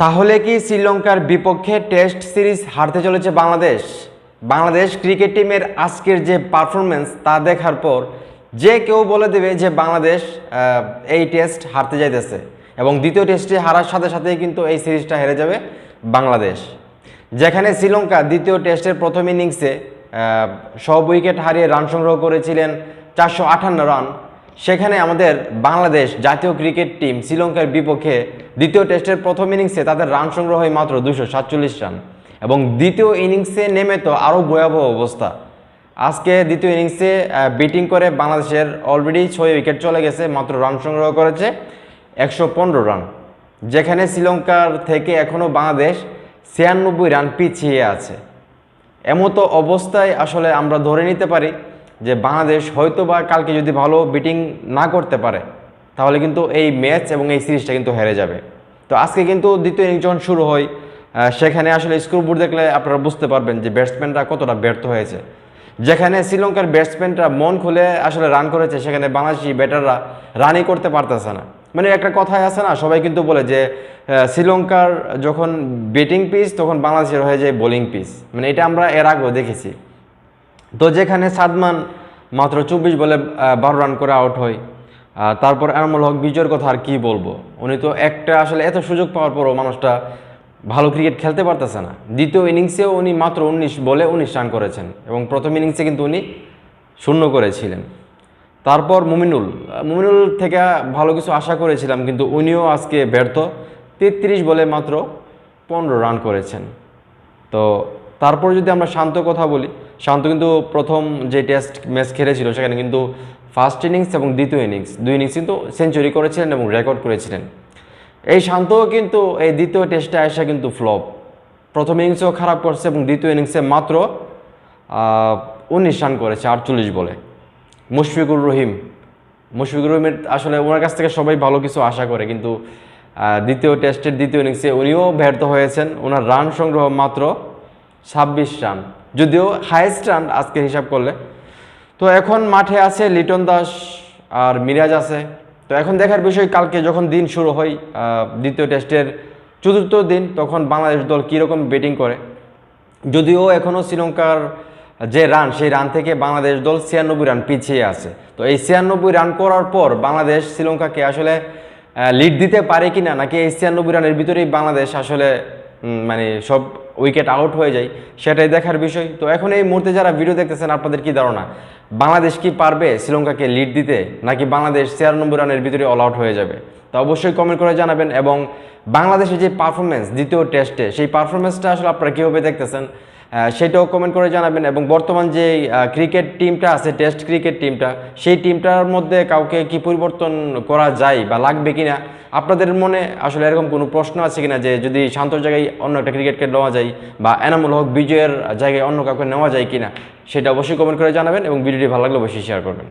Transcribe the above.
তাহলে কি শ্রীলঙ্কার বিপক্ষে টেস্ট সিরিজ হারতে চলেছে বাংলাদেশ? বাংলাদেশ ক্রিকেট টিমের আজকের যে পারফরমেন্স তা দেখার পর যে কেউ বলে দেবে যে বাংলাদেশ এই টেস্ট হারতে যাইতেছে এবং দ্বিতীয় টেস্টে হারার সাথে সাথেই কিন্তু এই সিরিজটা হেরে যাবে বাংলাদেশ। যেখানে শ্রীলঙ্কা দ্বিতীয় টেস্টের প্রথম ইনিংসে সব উইকেট হারিয়ে রান সংগ্রহ করেছিলেন চারশো আটান্ন রান। সেখানে আমাদের বাংলাদেশ জাতীয় ক্রিকেট টিম শ্রীলঙ্কার বিপক্ষে দ্বিতীয় টেস্টের প্রথম ইনিংসে তাদের রান সংগ্রহ হয় মাত্র দুশো সাতচল্লিশ রান এবং দ্বিতীয় ইনিংসে নেমে তো আরও ভয়াবহ অবস্থা। আজকে দ্বিতীয় ইনিংসে ব্যাটিং করে বাংলাদেশের অলরেডি ছয় উইকেট চলে গেছে, মাত্র রান সংগ্রহ করেছে একশো পনেরো রান। যেখানে শ্রীলঙ্কার থেকে এখনও বাংলাদেশ ছিয়ানব্বই রান পিছিয়ে আছে। এমতো অবস্থায় আসলে আমরা ধরে নিতে পারি যে বাংলাদেশ হয়তো বা কালকে যদি ভালো ব্যাটিং না করতে পারে, তাহলে কিন্তু এই ম্যাচ এবং এই সিরিজটা কিন্তু হেরে যাবে। তো আজকে কিন্তু দ্বিতীয় ইনিংস যখন শুরু হয় সেখানে আসলে স্কোর বোর্ড দেখলে আপনারা বুঝতে পারবেন যে ব্যাটসম্যানরা কতটা ব্যর্থ হয়েছে। যেখানে শ্রীলঙ্কার ব্যাটসম্যানরা মন খুলে আসলে রান করেছে, সেখানে বাংলাদেশি ব্যাটাররা রানই করতে পারতেছে না। মানে একটা কথাই আছে না, সবাই কিন্তু বলে যে শ্রীলঙ্কার যখন ব্যাটিং পিস তখন বাংলাদেশের হয়ে যায় বোলিং পিস মানে এটা আমরা এর আগেও দেখেছি। তো যেখানে সাদমান মাত্র চব্বিশ বলে বারো রান করে আউট হয়। তারপর এনামুল হক বিজয়ের কথা আর কি বলব? উনি তো একটা আসলে এত সুযোগ পাওয়ার পরও মানুষটা ভালো ক্রিকেট খেলতে পারতেছে না। দ্বিতীয় ইনিংসেও উনি মাত্র উনিশ বলে উনিশ রান করেছেন এবং প্রথম ইনিংসে কিন্তু উনি শূন্য করেছিলেন। তারপর মুমিনুল মুমিনুল থেকে ভালো কিছু আশা করেছিলাম, কিন্তু উনিও আজকে ব্যর্থ। তেত্রিশ বলে মাত্র পনেরো রান করেছেন। তো তারপর যদি আমরা শান্ত কথা বলি শান্ত কিন্তু প্রথম যে টেস্ট ম্যাচ খেলেছিল, সেখানে কিন্তু ফার্স্ট ইনিংস এবং দ্বিতীয় ইনিংস দুই ইনিংস কিন্তু সেঞ্চুরি করেছিলেন এবং রেকর্ড করেছিলেন। এই শান্তও কিন্তু এই দ্বিতীয় টেস্টে আসা কিন্তু ফ্লপ প্রথম ইনিংসেও খারাপ করছে এবং দ্বিতীয় ইনিংসে মাত্র উনিশ রান করেছে, আটচল্লিশ বলে। মুশফিকুর রহিম, মুশফিকুর রহিমের আসলে ওনার কাছ থেকে সবাই ভালো কিছু আশা করে, কিন্তু দ্বিতীয় টেস্টের দ্বিতীয় ইনিংসে উনিও ব্যর্থ হয়েছেন। ওনার রান সংগ্রহ মাত্র ছাব্বিশ রান যদিও হায়েস্ট রান আজকের হিসাব করলে। তো এখন মাঠে আছে লিটন দাস আর মিরাজ আছে। তো এখন দেখার বিষয়, কালকে যখন দিন শুরু হয় দ্বিতীয় টেস্টের চতুর্থ দিন, তখন বাংলাদেশ দল কীরকম ব্যাটিং করে। যদিও এখনও শ্রীলঙ্কার যে রান সেই রান থেকে বাংলাদেশ দল ছিয়ানব্বই রান পিছিয়ে আছে। তো এই ছিয়ানব্বই রান করার পর বাংলাদেশ শ্রীলঙ্কাকে আসলে লিড দিতে পারে কি না নাকি এই ছিয়ানব্বই রানের ভিতরেই বাংলাদেশ আসলে মানে সব উইকেট আউট হয়ে যায়, সেটাই দেখার বিষয়। তো এখন এই মুহূর্তে যারা ভিডিও দেখতেছেন, আপনাদের কি ধারণা? বাংলাদেশ কি পারবে শ্রীলঙ্কাকে লিড দিতে, নাকি বাংলাদেশ ছিয়ানব্বই রানের ভিতরে অল আউট হয়ে যাবে? তো অবশ্যই কমেন্ট করে জানাবেন, এবং বাংলাদেশের যে পারফরমেন্স দ্বিতীয় টেস্টে সেই পারফরমেন্সটা আসলে আপনারা কীভাবে দেখতেছেন? সেটাও কমেন্ট করে জানাবেন এবং বর্তমান যে ক্রিকেট টিমটা আছে টেস্ট ক্রিকেট টিমটা সেই টিমটার মধ্যে কাউকে কি পরিবর্তন করা যায় বা লাগবে কি না আপনাদের মনে আসলে এরকম কোনো প্রশ্ন আছে কিনা যে, যদি শান্ত জায়গায় অন্য একটা ক্রিকেটকে নেওয়া যায় বা এনামুল হক বিজয়ের জায়গায় অন্য কাউকে নেওয়া যায় কিনা, সেটা অবশ্যই কমেন্ট করে জানাবেন এবং ভিডিওটি ভালো লাগলে অবশ্যই শেয়ার করবেন।